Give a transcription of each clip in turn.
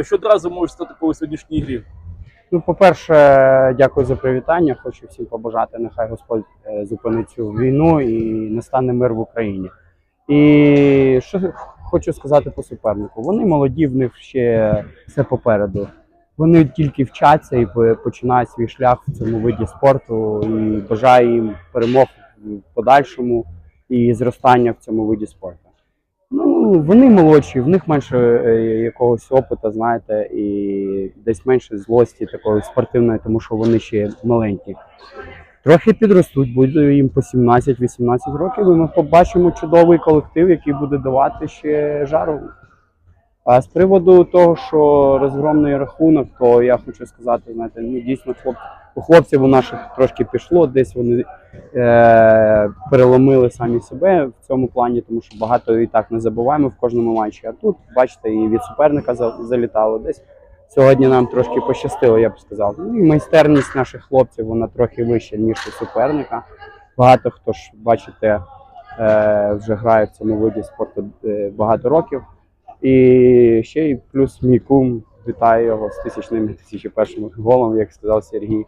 що одразу може стати по сьогоднішній грі? Ну, по-перше, дякую за привітання. Хочу всім побажати. Нехай Господь е, зупинить цю війну і настане мир в Україні. І що хочу сказати по супернику. Вони молоді, в них ще все попереду. Вони тільки вчаться і починають свій шлях в цьому виді спорту. І бажаю їм перемог в подальшому і зростання в цьому виді спорту. Ну, вони молодші, в них менше е, якогось опиту, знаєте, і десь менше злості такої спортивної, тому що вони ще маленькі. Трохи підростуть, буде їм по 17-18 років, і ми побачимо чудовий колектив, який буде давати ще жару. А з приводу того, що розгромний рахунок, то я хочу сказати, знаєте, ну дійсно хлоп, у хлопців у наших трошки пішло, десь вони е, переломили самі себе в цьому плані, тому що багато і так не забуваємо в кожному матчі. А тут, бачите, і від суперника за- залітало десь. Сьогодні нам трошки пощастило, я б сказав. Ну і майстерність наших хлопців вона трохи вища, ніж у суперника. Багато хто ж, бачите, е, вже грає в цьому виді спорту е, багато років. І ще й плюс мій кум вітаю його з тисячним 1001 голом, як сказав Сергій.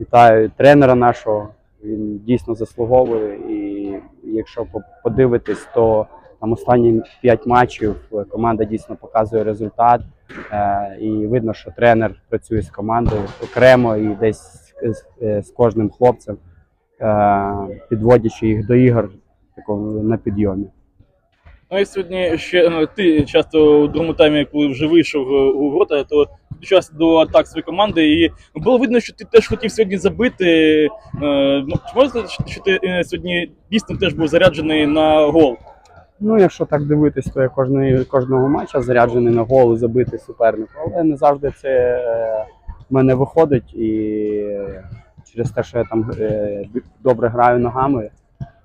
Вітаю тренера нашого. Він дійсно заслуговує. І якщо подивитись, то там останні 5 матчів команда дійсно показує результат. Е, і видно, що тренер працює з командою окремо і десь з, е, кожним хлопцем, е, підводячи їх до ігор на підйомі. Ну і сьогодні ще е, ти часто у другому таймі, коли вже вийшов у ворота, то час до атак своєї команди, і було видно, що ти теж хотів сьогодні забити. Е, Ну, чи можна сказати, що ти е, сьогодні дійсно теж був заряджений на гол? Ну, якщо так дивитись, то я кожної, кожного матча заряджений на гол і забити супернику. Але не завжди це е, в мене виходить. І через те, що я там добре граю ногами,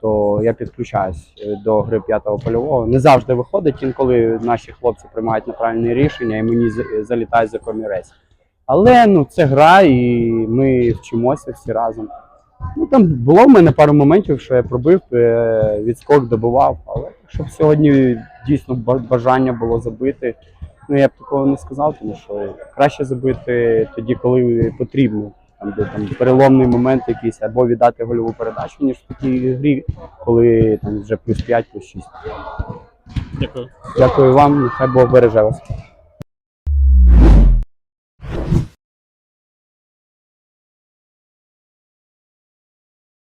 то я підключаюсь е, до гри п'ятого польового. Не завжди виходить, інколи наші хлопці приймають неправильні рішення і мені за- залітає за комірець. Але ну, це гра, і ми вчимося всі разом. Ну там було в мене пару моментів, що я пробив, відскок добивав, але щоб сьогодні дійсно бажання було забити. Ну я б такого не сказав, тому що краще забити тоді, коли потрібно. Там, де там переломний момент якийсь, або віддати гольову передачу, ніж в такій грі, коли там вже плюс 5, плюс 6. Дякую. Дякую вам, нехай Бог береже вас.